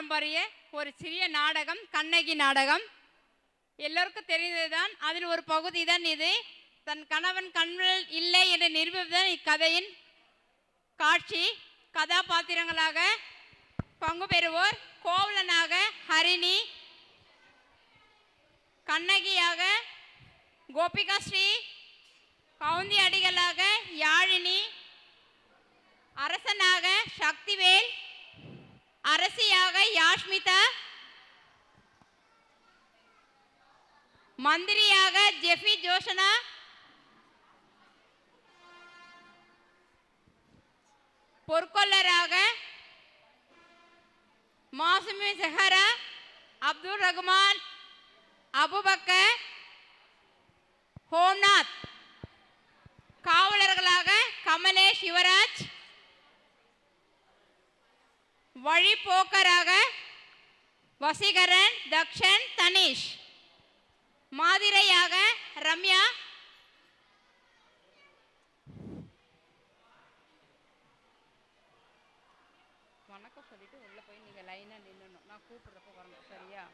பாரம்பரிய ஒரு சிறிய நாடகம் கண்ணகி நாடகம். எல்லோருக்கும் தெரிந்ததுதான். அதில் ஒரு பகுதி தான் இது. தன் கணவன் கண்கள் இல்லை என்று நிரூபிப்பதுதான் இக்கதையின் காட்சி. கதாபாத்திரங்களாக பங்கு பெறுவோர் கோவலனாக ஹரிணி கண்ணகியாக கோபிகா ஸ்ரீ கவுந்தி அடிகளாக யாழினி அரசனாக சக்திவேல் அரசியாக யாஷ்மிதா மந்திரியாக ஜெஃபி ஜோஷனா பொற்கொள்ளராக மாசுமி செஹரா அப்துல் ரகுமான் அபுபக்கர் ஹோம்நாத். காவலர்களாக கமலேஷ் யுவராஜ் வழிபோக்கராக வசீகரன் தக்ஷன் தனிஷ். மாதிரையாக ரம்யா. வணக்கம் சொல்லிட்டு உள்ள போய் நீங்க லைனா நின்னணும் நான் கூப்பிடுறப்ப வரணும். சரியா?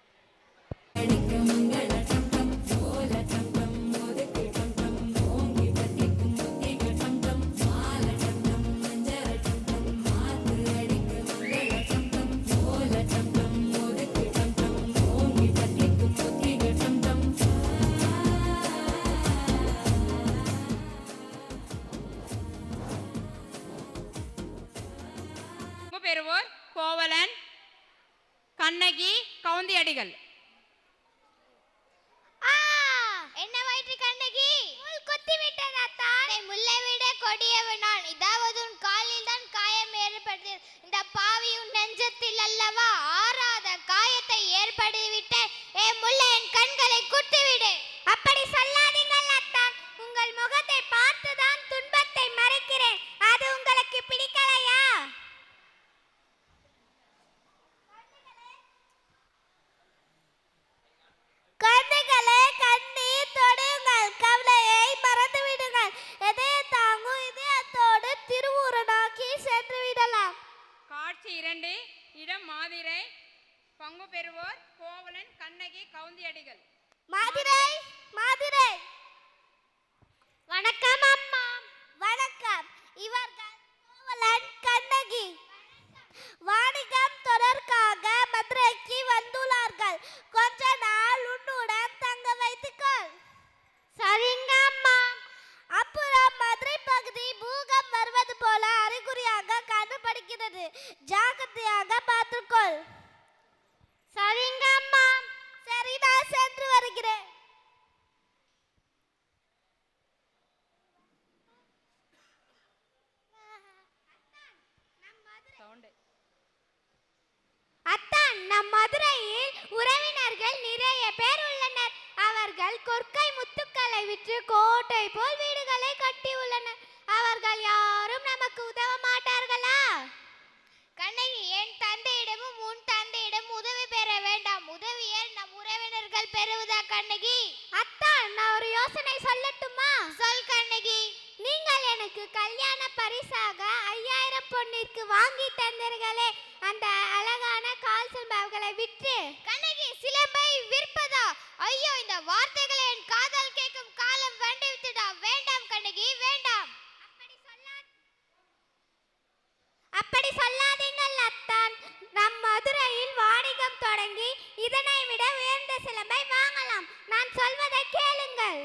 கவுந்தி அடிகள் மாதிரை வணக்கம் அம்மா வணக்கம் இவர்கள் கோவலன் கண்ணகி வாணிகம் தொடர்காக மதுரைக்கு வந்துள்ளார்கள் கொஞ்ச நாள் உன்னுடன் தங்க வைத்துக்கொள் சரிங்க அம்மா அப்புறம் மதுரை பகுதி பூகம் வருவது போல அறிகுறியாக கண்டுபிடிக்கிறது ஜாக்கிரதையாக பார்த்துக்கொள் சரிங்க அம்மா சரி நான் சென்று வருகிறேன் சவுண்டு அத்தான் நம் மதுரையில் உறவினர்கள் நிறைய பேர் உள்ளனர் அவர்கள் கொற்கை முத்துக்களை விற்று கோட்டை போல் வீடுகளை கட்டி உள்ளனர் அவர்கள் யாரும் நமக்கு உதவ மாட்டார்களா? கண்ணகி என் தந்தையிடமும் உன் தந்தையிடம் உதவி பெற வேண்டாம். உதவியை நம் உறவினர்கள் பெறுவதா கண்ணகி? அத்தான் நான் ஒரு யோசனை சொல்லட்டுமா? சொல் கண்ணகி. நீங்கள் எனக்கு கல்யாண பரிசாக ஐயாயிரம் பொன்னிற்கு வாங்கி தந்தீர்களே. அந்த அழகான கால் சிலம்புகளை விற்று கண்ணகி சிலம்பை விற்பதா ஐயோ இந்த வார்த்தைகளை என் காதல் கேட்கும் காலம் வேண்டு விட்டுடா வேண்டாம் கண்ணகி வேண்டாம் அப்படி சொல்லாத அப்படி சொல்லாதீங்கள் அத்தான் நம் மதுரையில் வாணிகம் தொடங்கி இதனை விட உயர்ந்த சிலம்பை வாங்கலாம் நான் சொல்வதை கேளுங்கள்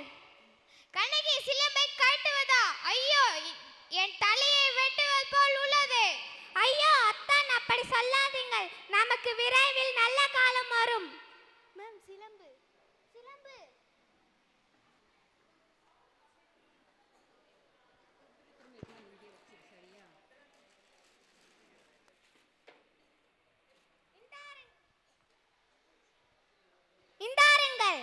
கண்ணகி சிலம்பை கட்டுவதா ஐயோ இ- என் தலையை வெட்டுவது போல் உள்ளது ஐயோ அத்தான் அப்படி சொல்லாதீங்கள் நமக்கு விரைவில் நல்ல காலம் வரும் மேம் சிலம்பு சிலம்பு இந்தாருங்கள்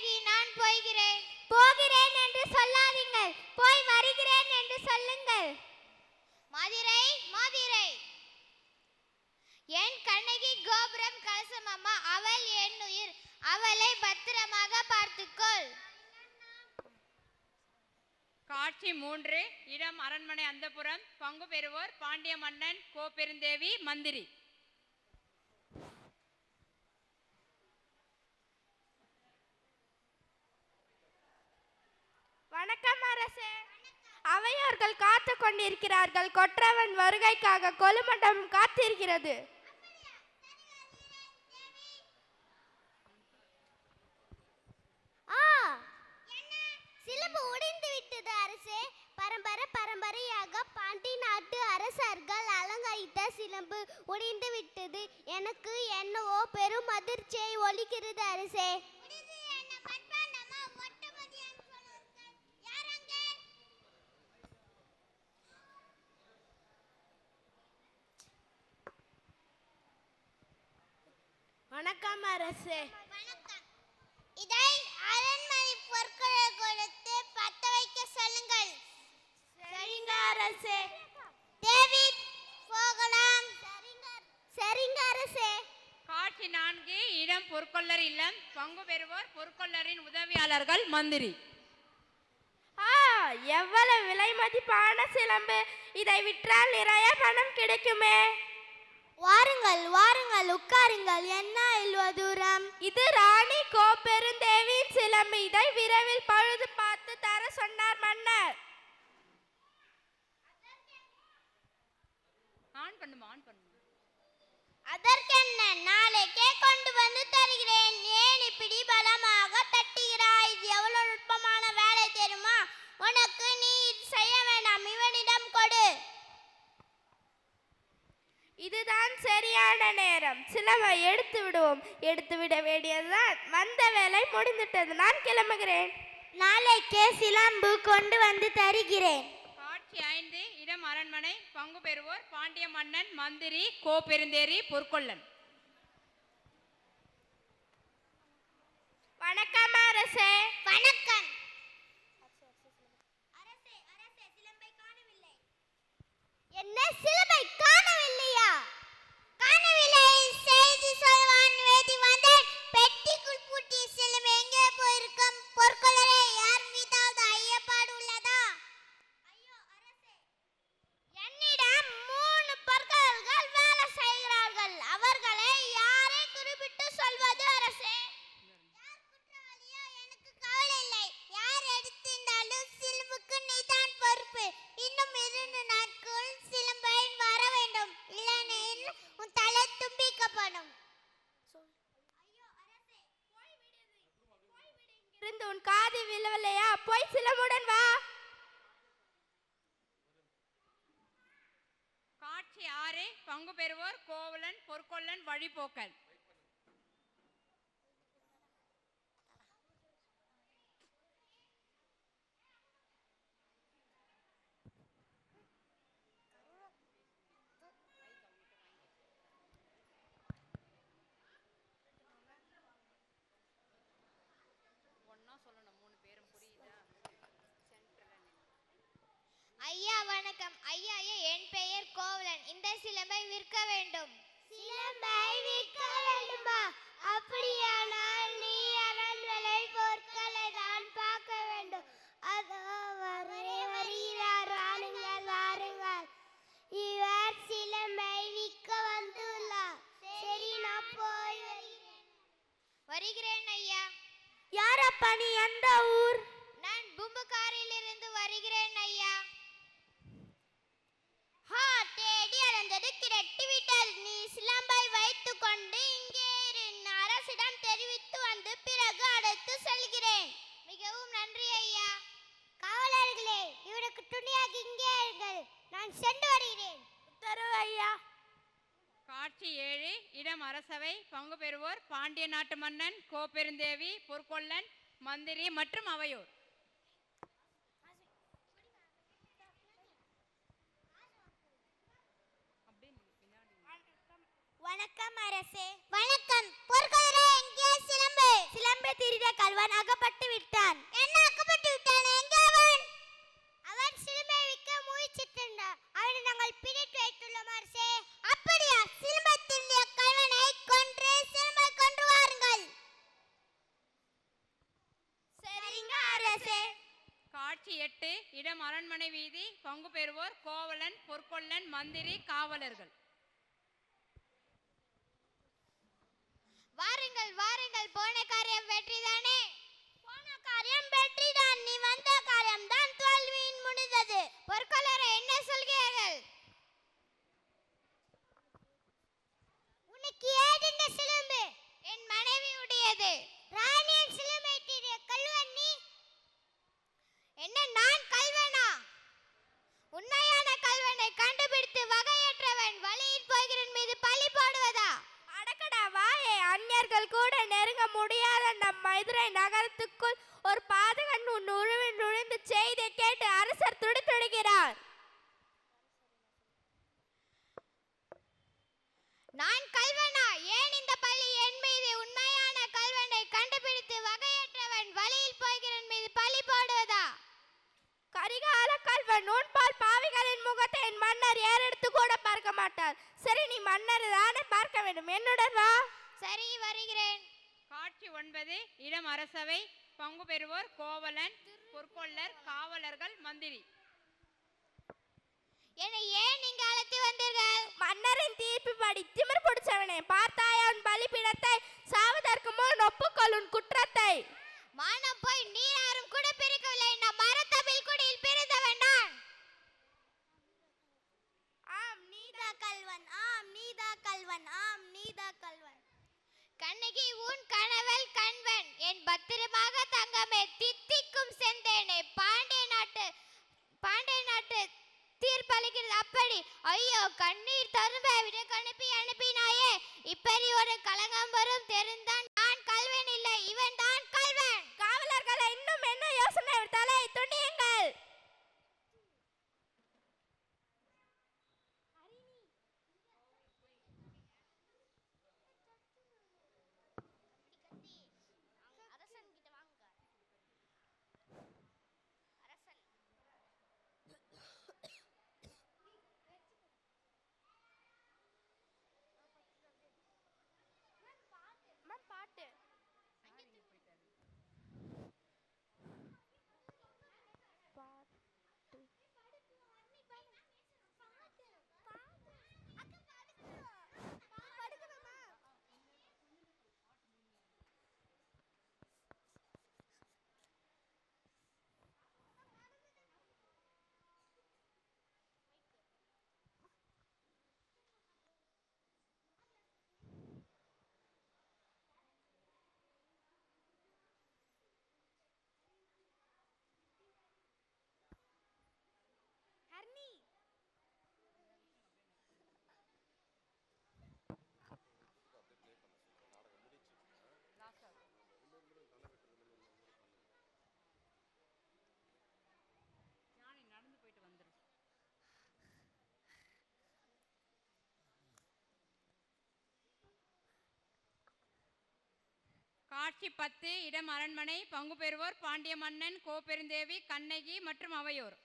சரி நான் போகிறேன் போகிறேன் என்று சொல்லாதீங்கள். போய் வருகிறேன் என்று சொல்லுங்கள். மதுரை மதுரை. என் கண்ணகி கோபுரம் கலசம் அம்மா அவள் என் உயிர். அவளை பத்திரமாக பார்த்துக்கொள். காட்சி மூன்று இடம் அரண்மனை அந்தபுரம் பங்கு பெறுவோர் பாண்டிய மன்னன் கோபெருந்தேவி மந்திரி வணக்கம் அரசே அவையோர்கள் காத்து கொற்றவன் வருகைக்காக கொலுமண்டபம் காத்திருக்கிறது. ஆ சிலம்பு உடைந்து விட்டது அரசே. பரம்பரை பரம்பரையாக பாண்டி நாட்டு அரசர்கள் அலங்கரித்த சிலம்பு உடைந்து விட்டது. எனக்கு என்னவோ பெரும் அதிர்ச்சியை ஒலிக்கிறது அரசே. வணக்கம் அரசே. வணக்கம். இதை அரண்மனை பொற்களை கொடுத்து பத்த வைக்க சொல்லுங்கள். சரிங்க அரசே. தேவி போகலாம். சரிங்க அரசே. காட்சி நான்கு இடம் பொற்கொள்ளர் இல்லம் பங்கு பெறுவோர் பொற்கொள்ளரின் உதவியாளர்கள் மந்திரி. ஆ எவ்வளவு விலை மதிப்பான சிலம்பு. இதை விற்றால் நிறைய பணம் கிடைக்குமே. வாருங்கள் வாருங்கள் உட்காருங்கள். என்ன இல்வ தூரம் இது ராணி கோப்பெருந்தேவியின் சிலம்பு. இதை விரைவில் பழுது பார்த்து தர சொன்னார் மன்னர். ஆன் பண்ணுமா ஆன் பண்ணுமா? அதற்கென்ன? நாளைக்கே கொண்டு வந்து தருகிறேன். ஏன் இப்படி பலமாக தட்டுகிறாய்? இது எவ்வளவு நுட்பமான வேலை தெரியுமா? உனக்கு நீ இது செய்ய வேண்டாம் இவனிடம் கொடு இதுதான் சரியான நேரம். சிலம்பை எடுத்து விடுவோம். எடுத்து விட வேண்டியதுதான். வந்த வேலை முடிந்துட்டது. நான் கிளம்புகிறேன். நாளைக்கே சிலம்பு கொண்டு வந்து தருகிறேன். காட்சி ஐந்து இடம் அரண்மனை பங்கு பெறுவோர் பாண்டிய மன்னன் மந்திரி கோ பெருந்தேரி பொற்கொள்ளன் வணக்கம் அரசே. வணக்கம் அரசே அரசே சிலம்பை காணவில்லை என்ன சிலம்பை காணவில்லையா? காணவில்லை செய்தி சொல்வான் வேதி பங்கு பெறுவோர் கோவலன் பொற்கொள்ளன் வழிபோக்கன் ஐயா வணக்கம் ஐயா ஐயா என் பெயர் கோவலன் இந்த சிலம்பை விற்க வேண்டும். சிலம்பை விற்க வேண்டுமா? அப்படியானால் நீ அரண்மனை பொருட்களை தான் பார்க்க வேண்டும். அதோ வரே வருகிறார் வாருங்கள் வாருங்கள். இவர் சிலம்பை விற்க வந்துள்ளார். சரி நான் போய் வருகிறேன் ஐயா. யாரப்பா நீ? எந்த ஊர்? நான் பூம்புகாரிலிருந்து வருகிறேன் ஐயா. தேடி அலைந்தது நீ சிலம்பை வைத்துக் கொண்டு இங்கே இரு. அரசிடம் தெரிவித்து வந்து பிறகு அழைத்து செல்கிறேன். மிகவும் நன்றி ஐயா. காவலர்களே இவனுக்கு துணியாக இங்கே இருங்கள். நான் சென்று வருகிறேன். உத்தரவு ஐயா. காட்சி ஏழு இடம் அரசவை பங்கு பெறுவோர் பாண்டிய நாட்டு மன்னன் கோபெருந்தேவி பொற்கொள்ளன் மந்திரி மற்றும் அவையோர் வணக்கம் அரசே வணக்கம் பொற்கொள்ளரே எங்கே சிலம்பு சிலம்பை திருட கல்வன் அகப்பட்டு விட்டான் என்ன அகப்பட்டு விட்டான் எங்கே அவன் அவன் சிலம்பை விற்க முயற்சித்திருந்தான் அவனை நாங்கள் பிடித்து வைத்துள்ளோம் அரசே அப்படியா சிலம்பை திருடிய கல்வனை கொன்று சிலம்பை கொன்று வாருங்கள் சரிங்க அரசே காட்சி எட்டு இடம் அரண்மனை வீதி பங்கு பெறுவோர் கோவலன் பொற்கொள்ளன் மந்திரி காவலர்கள். day ஐயோ கண்ணீர் தரும்ப விடு கணுப்பி அனுப்பினாயே இப்படி ஒரு கலகம் வரும் தெரிந்தான் ஆட்சி பத்து இடம் அரண்மனை பங்கு பெறுவோர் பாண்டிய மன்னன் கோபெருந்தேவி கண்ணகி மற்றும் அவையோர்.